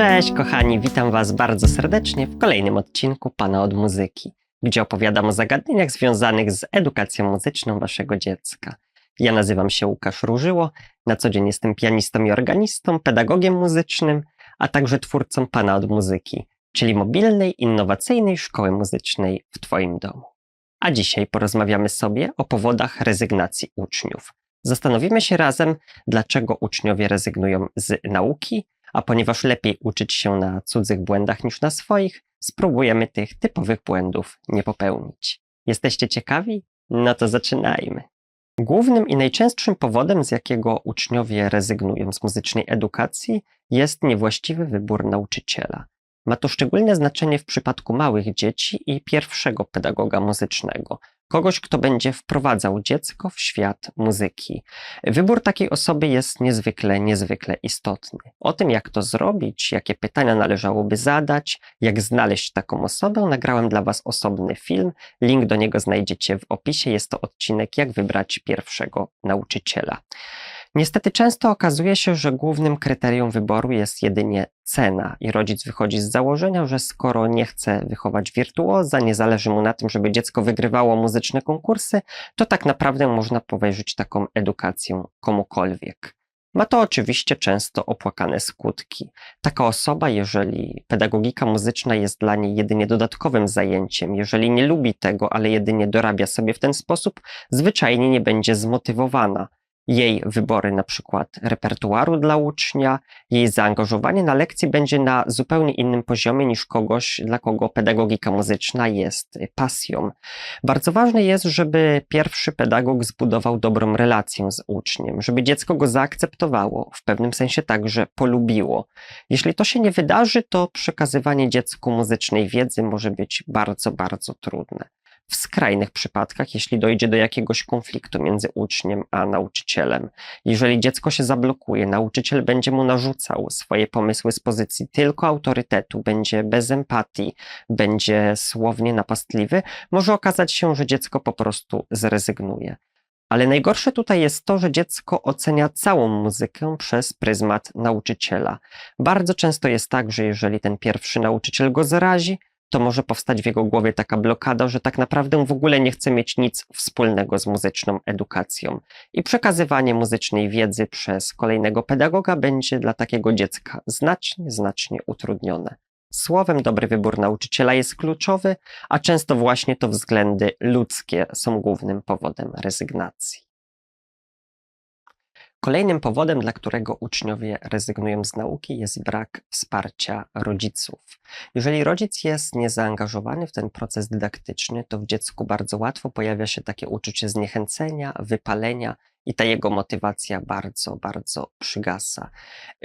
Cześć kochani, witam Was bardzo serdecznie w kolejnym odcinku Pana od Muzyki, gdzie opowiadam o zagadnieniach związanych z edukacją muzyczną Waszego dziecka. Ja nazywam się Łukasz Różyło, na co dzień jestem pianistą i organistą, pedagogiem muzycznym, a także twórcą Pana od Muzyki, czyli mobilnej, innowacyjnej szkoły muzycznej w Twoim domu. A dzisiaj porozmawiamy sobie o powodach rezygnacji uczniów. Zastanowimy się razem, dlaczego uczniowie rezygnują z nauki, a ponieważ lepiej uczyć się na cudzych błędach niż na swoich, spróbujemy tych typowych błędów nie popełnić. Jesteście ciekawi? No to zaczynajmy. Głównym i najczęstszym powodem, z jakiego uczniowie rezygnują z muzycznej edukacji, jest niewłaściwy wybór nauczyciela. Ma to szczególne znaczenie w przypadku małych dzieci i pierwszego pedagoga muzycznego, kogoś, kto będzie wprowadzał dziecko w świat muzyki. Wybór takiej osoby jest niezwykle, niezwykle istotny. O tym, jak to zrobić, jakie pytania należałoby zadać, jak znaleźć taką osobę, nagrałem dla Was osobny film. Link do niego znajdziecie w opisie. Jest to odcinek, jak wybrać pierwszego nauczyciela. Niestety często okazuje się, że głównym kryterium wyboru jest jedynie cena i rodzic wychodzi z założenia, że skoro nie chce wychować wirtuoza, nie zależy mu na tym, żeby dziecko wygrywało muzyczne konkursy, to tak naprawdę można powierzyć taką edukację komukolwiek. Ma to oczywiście często opłakane skutki. Taka osoba, jeżeli pedagogika muzyczna jest dla niej jedynie dodatkowym zajęciem, jeżeli nie lubi tego, ale jedynie dorabia sobie w ten sposób, zwyczajnie nie będzie zmotywowana jej wybory na przykład repertuaru dla ucznia, jej zaangażowanie na lekcji będzie na zupełnie innym poziomie niż kogoś, dla kogo pedagogika muzyczna jest pasją. Bardzo ważne jest, żeby pierwszy pedagog zbudował dobrą relację z uczniem, żeby dziecko go zaakceptowało, w pewnym sensie także polubiło. Jeśli to się nie wydarzy, to przekazywanie dziecku muzycznej wiedzy może być bardzo, bardzo trudne w skrajnych przypadkach, jeśli dojdzie do jakiegoś konfliktu między uczniem a nauczycielem. Jeżeli dziecko się zablokuje, nauczyciel będzie mu narzucał swoje pomysły z pozycji tylko autorytetu, będzie bez empatii, będzie słownie napastliwy, może okazać się, że dziecko po prostu zrezygnuje. Ale najgorsze tutaj jest to, że dziecko ocenia całą muzykę przez pryzmat nauczyciela. Bardzo często jest tak, że jeżeli ten pierwszy nauczyciel go zarazi, to może powstać w jego głowie taka blokada, że tak naprawdę w ogóle nie chce mieć nic wspólnego z muzyczną edukacją. I przekazywanie muzycznej wiedzy przez kolejnego pedagoga będzie dla takiego dziecka znacznie, znacznie utrudnione. Słowem, dobry wybór nauczyciela jest kluczowy, a często właśnie to względy ludzkie są głównym powodem rezygnacji. Kolejnym powodem, dla którego uczniowie rezygnują z nauki, jest brak wsparcia rodziców. Jeżeli rodzic jest niezaangażowany w ten proces dydaktyczny, to w dziecku bardzo łatwo pojawia się takie uczucie zniechęcenia, wypalenia i ta jego motywacja bardzo, bardzo przygasa.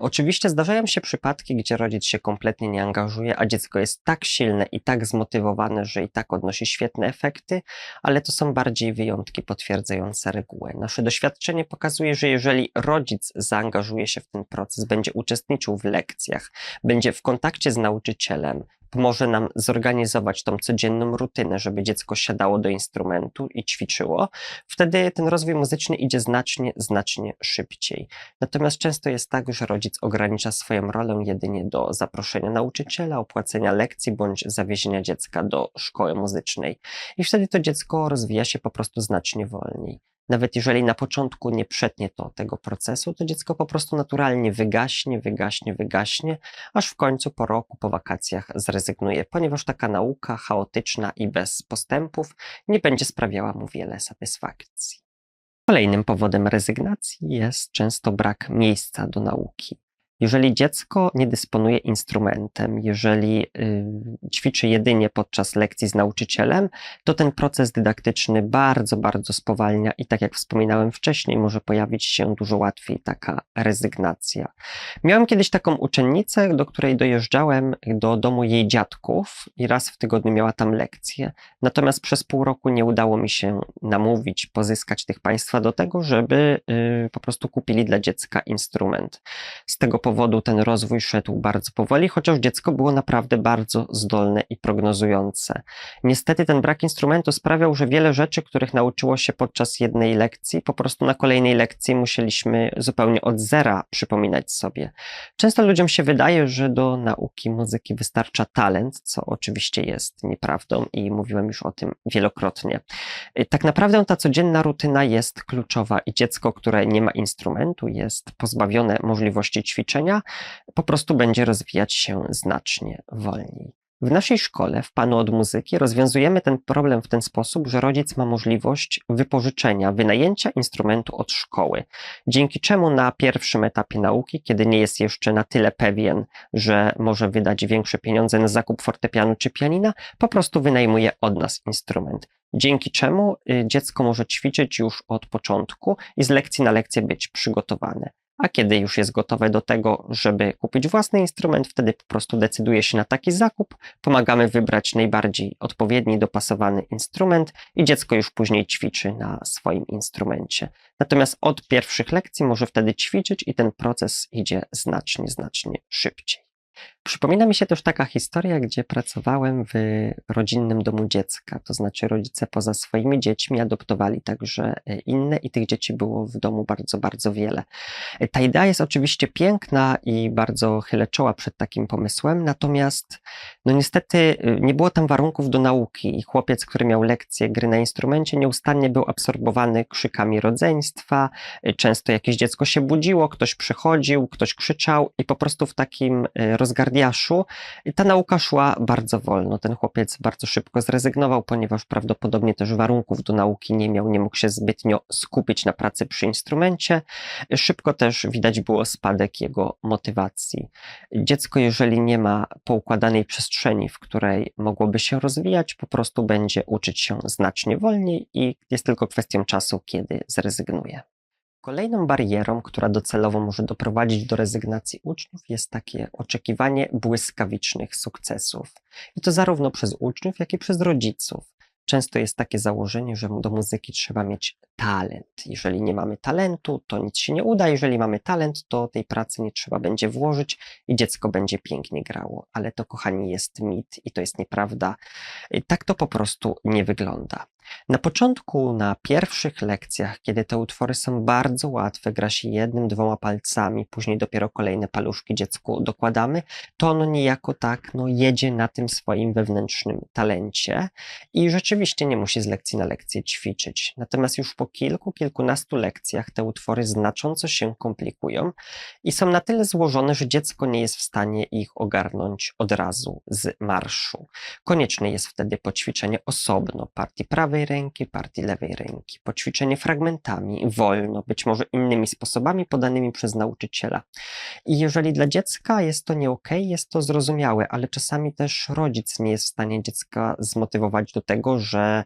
Oczywiście zdarzają się przypadki, gdzie rodzic się kompletnie nie angażuje, a dziecko jest tak silne i tak zmotywowane, że i tak odnosi świetne efekty, ale to są bardziej wyjątki potwierdzające regułę. Nasze doświadczenie pokazuje, że jeżeli rodzic zaangażuje się w ten proces, będzie uczestniczył w lekcjach, będzie w kontakcie z nauczycielem, pomoże nam zorganizować tą codzienną rutynę, żeby dziecko siadało do instrumentu i ćwiczyło, wtedy ten rozwój muzyczny idzie znacznie, znacznie szybciej. Natomiast często jest tak, że rodzic ogranicza swoją rolę jedynie do zaproszenia nauczyciela, opłacenia lekcji bądź zawiezienia dziecka do szkoły muzycznej. I wtedy to dziecko rozwija się po prostu znacznie wolniej. Nawet jeżeli na początku nie przetnie to tego procesu, to dziecko po prostu naturalnie wygaśnie, wygaśnie, wygaśnie, aż w końcu po roku, po wakacjach zrezygnuje, ponieważ taka nauka chaotyczna i bez postępów nie będzie sprawiała mu wiele satysfakcji. Kolejnym powodem rezygnacji jest często brak miejsca do nauki. Jeżeli dziecko nie dysponuje instrumentem, jeżeli y, ćwiczy jedynie podczas lekcji z nauczycielem, to ten proces dydaktyczny bardzo, bardzo spowalnia i tak jak wspominałem wcześniej, może pojawić się dużo łatwiej taka rezygnacja. Miałem kiedyś taką uczennicę, do której dojeżdżałem do domu jej dziadków i raz w tygodniu miała tam lekcję. Natomiast przez pół roku nie udało mi się namówić, pozyskać tych państwa do tego, żeby y, po prostu kupili dla dziecka instrument. Z tego powodu ten rozwój szedł bardzo powoli, chociaż dziecko było naprawdę bardzo zdolne i prognozujące. Niestety ten brak instrumentu sprawiał, że wiele rzeczy, których nauczyło się podczas jednej lekcji, po prostu na kolejnej lekcji musieliśmy zupełnie od zera przypominać sobie. Często ludziom się wydaje, że do nauki muzyki wystarcza talent, co oczywiście jest nieprawdą i mówiłem już o tym wielokrotnie. Y, Tak naprawdę ta codzienna rutyna jest kluczowa i dziecko, które nie ma instrumentu, jest pozbawione możliwości ćwiczenia, po prostu będzie rozwijać się znacznie wolniej. W naszej szkole, w Panu od Muzyki, rozwiązujemy ten problem w ten sposób, że rodzic ma możliwość wypożyczenia, wynajęcia instrumentu od szkoły, dzięki czemu na pierwszym etapie nauki, kiedy nie jest jeszcze na tyle pewien, że może wydać większe pieniądze na zakup fortepianu czy pianina, po prostu wynajmuje od nas instrument. Dzięki czemu y, dziecko może ćwiczyć już od początku i z lekcji na lekcję być przygotowane. A kiedy już jest gotowe do tego, żeby kupić własny instrument, wtedy po prostu decyduje się na taki zakup, pomagamy wybrać najbardziej odpowiedni, dopasowany instrument i dziecko już później ćwiczy na swoim instrumencie. Natomiast od pierwszych lekcji może wtedy ćwiczyć i ten proces idzie znacznie, znacznie szybciej. Przypomina mi się też taka historia, gdzie pracowałem w rodzinnym domu dziecka, to znaczy rodzice poza swoimi dziećmi adoptowali także e, inne i tych dzieci było w domu bardzo, bardzo wiele. E, Ta idea jest oczywiście piękna i bardzo chylę czoła przed takim pomysłem, natomiast no niestety y, nie było tam warunków do nauki i chłopiec, który miał lekcję gry na instrumencie, nieustannie był absorbowany krzykami rodzeństwa, często jakieś dziecko się budziło, ktoś przychodził, ktoś krzyczał i po prostu w takim y, i ta nauka szła bardzo wolno. Ten chłopiec bardzo szybko zrezygnował, ponieważ prawdopodobnie też warunków do nauki nie miał, nie mógł się zbytnio skupić na pracy przy instrumencie. Szybko też widać było spadek jego motywacji. Dziecko, jeżeli nie ma poukładanej przestrzeni, w której mogłoby się rozwijać, po prostu będzie uczyć się znacznie wolniej i jest tylko kwestią czasu, kiedy zrezygnuje. Kolejną barierą, która docelowo może doprowadzić do rezygnacji uczniów, jest takie oczekiwanie błyskawicznych sukcesów. I to zarówno przez uczniów, jak i przez rodziców. Często jest takie założenie, że do muzyki trzeba mieć talent. Jeżeli nie mamy talentu, to nic się nie uda. Jeżeli mamy talent, to tej pracy nie trzeba będzie włożyć i dziecko będzie pięknie grało. Ale to, kochani, jest mit i to jest nieprawda. Tak to po prostu nie wygląda. Na początku, na pierwszych lekcjach, kiedy te utwory są bardzo łatwe, gra się jednym, dwoma palcami, później dopiero kolejne paluszki dziecku dokładamy, to ono niejako tak no, jedzie na tym swoim wewnętrznym talencie i rzeczywiście nie musi z lekcji na lekcję ćwiczyć. Natomiast już po kilku, kilkunastu lekcjach te utwory znacząco się komplikują i są na tyle złożone, że dziecko nie jest w stanie ich ogarnąć od razu z marszu. Konieczne jest wtedy poćwiczenie osobno partii prawej ręki, partii lewej ręki, poćwiczenie fragmentami, wolno, być może innymi sposobami podanymi przez nauczyciela. I jeżeli dla dziecka jest to nie jest to zrozumiałe, ale czasami też rodzic nie jest w stanie dziecka zmotywować do tego, że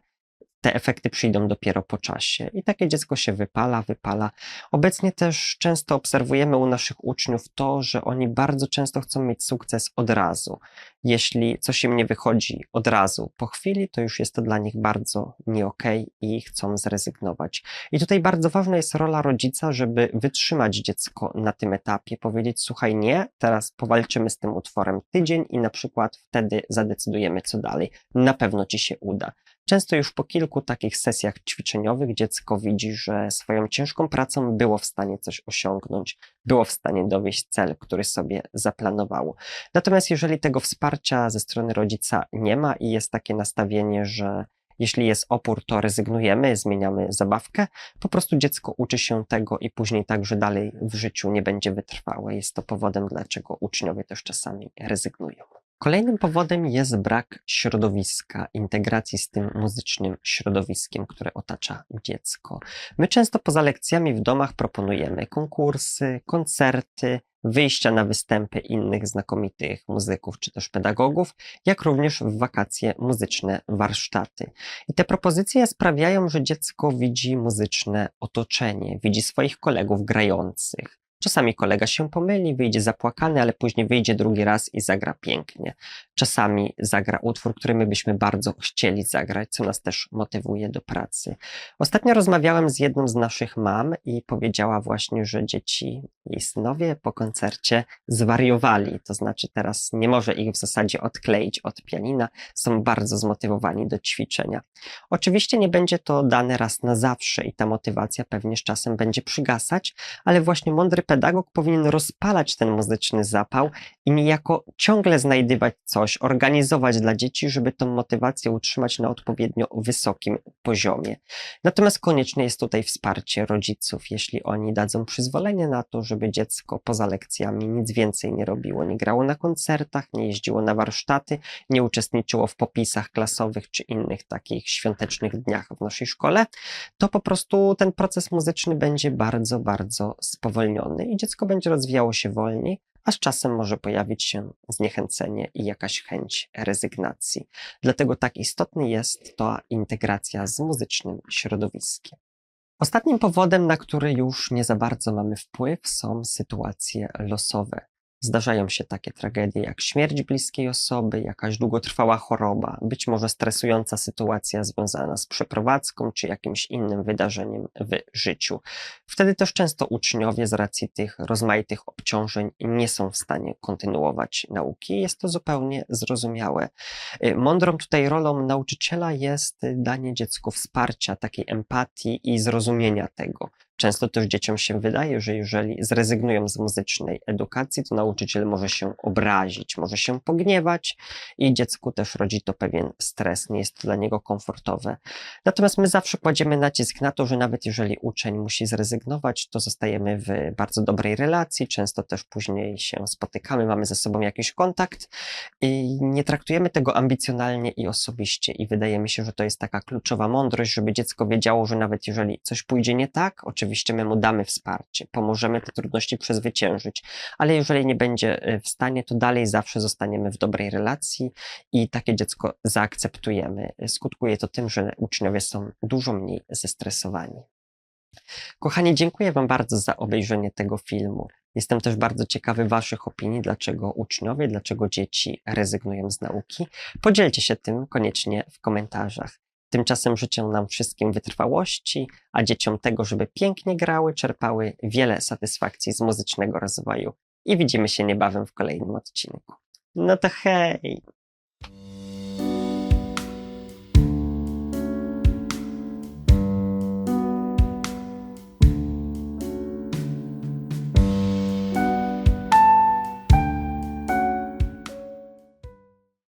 te efekty przyjdą dopiero po czasie. I takie dziecko się wypala, wypala. Obecnie też często obserwujemy u naszych uczniów to, że oni bardzo często chcą mieć sukces od razu. Jeśli coś im nie wychodzi od razu po chwili, to już jest to dla nich bardzo nie okej i chcą zrezygnować. I tutaj bardzo ważna jest rola rodzica, żeby wytrzymać dziecko na tym etapie, powiedzieć: Słuchaj, nie, teraz powalczymy z tym utworem tydzień i na przykład wtedy zadecydujemy, co dalej. Na pewno ci się uda. Często już po kilku takich sesjach ćwiczeniowych dziecko widzi, że swoją ciężką pracą było w stanie coś osiągnąć, było w stanie dowieść cel, który sobie zaplanowało. Natomiast jeżeli tego wsparcia ze strony rodzica nie ma i jest takie nastawienie, że jeśli jest opór, to rezygnujemy, zmieniamy zabawkę, po prostu dziecko uczy się tego i później także dalej w życiu nie będzie wytrwałe. Jest to powodem, dlaczego uczniowie też czasami rezygnują. Kolejnym powodem jest brak środowiska, integracji z tym muzycznym środowiskiem, które otacza dziecko. My często poza lekcjami w domach proponujemy konkursy, koncerty, wyjścia na występy innych znakomitych muzyków czy też pedagogów, jak również w wakacje muzyczne warsztaty. I te propozycje sprawiają, że dziecko widzi muzyczne otoczenie, widzi swoich kolegów grających. Czasami kolega się pomyli, wyjdzie zapłakany, ale później wyjdzie drugi raz i zagra pięknie. Czasami zagra utwór, który my byśmy bardzo chcieli zagrać, co nas też motywuje do pracy. Ostatnio rozmawiałem z jedną z naszych mam i powiedziała właśnie, że dzieci, jej synowie po koncercie zwariowali, to znaczy teraz nie może ich w zasadzie odkleić od pianina, są bardzo zmotywowani do ćwiczenia. Oczywiście nie będzie to dane raz na zawsze i ta motywacja pewnie z czasem będzie przygasać, ale właśnie mądry pedagog powinien rozpalać ten muzyczny zapał i niejako ciągle znajdywać coś, organizować dla dzieci, żeby tą motywację utrzymać na odpowiednio wysokim poziomie. Natomiast konieczne jest tutaj wsparcie rodziców, jeśli oni dadzą przyzwolenie na to, żeby dziecko poza lekcjami nic więcej nie robiło, nie grało na koncertach, nie jeździło na warsztaty, nie uczestniczyło w popisach klasowych czy innych takich świątecznych dniach w naszej szkole, to po prostu ten proces muzyczny będzie bardzo, bardzo spowolniony i dziecko będzie rozwijało się wolniej, a z czasem może pojawić się zniechęcenie i jakaś chęć rezygnacji. Dlatego tak istotny jest ta integracja z muzycznym środowiskiem. Ostatnim powodem, na który już nie za bardzo mamy wpływ, są sytuacje losowe. Zdarzają się takie tragedie jak śmierć bliskiej osoby, jakaś długotrwała choroba, być może stresująca sytuacja związana z przeprowadzką czy jakimś innym wydarzeniem w życiu. Wtedy też często uczniowie z racji tych rozmaitych obciążeń nie są w stanie kontynuować nauki. Jest to zupełnie zrozumiałe. Y, Mądrą tutaj rolą nauczyciela jest danie dziecku wsparcia, takiej empatii i zrozumienia tego. Często też dzieciom się wydaje, że jeżeli zrezygnują z muzycznej edukacji, to nauczyciel może się obrazić, może się pogniewać i dziecku też rodzi to pewien stres, nie jest to dla niego komfortowe. Natomiast my zawsze kładziemy nacisk na to, że nawet jeżeli uczeń musi zrezygnować, to zostajemy w bardzo dobrej relacji, często też później się spotykamy, mamy ze sobą jakiś kontakt i nie traktujemy tego ambicjonalnie i osobiście i wydaje mi się, że to jest taka kluczowa mądrość, żeby dziecko wiedziało, że nawet jeżeli coś pójdzie nie tak, oczywiście my mu damy wsparcie, pomożemy te trudności przezwyciężyć, ale jeżeli nie będzie e, w stanie, to dalej zawsze zostaniemy w dobrej relacji i takie dziecko zaakceptujemy. Skutkuje to tym, że uczniowie są dużo mniej zestresowani. Kochani, dziękuję Wam bardzo za obejrzenie tego filmu. Jestem też bardzo ciekawy Waszych opinii, dlaczego uczniowie, dlaczego dzieci rezygnują z nauki. Podzielcie się tym koniecznie w komentarzach. Tymczasem życzę nam wszystkim wytrwałości, a dzieciom tego, żeby pięknie grały, czerpały wiele satysfakcji z muzycznego rozwoju. I widzimy się niebawem w kolejnym odcinku. No to hej!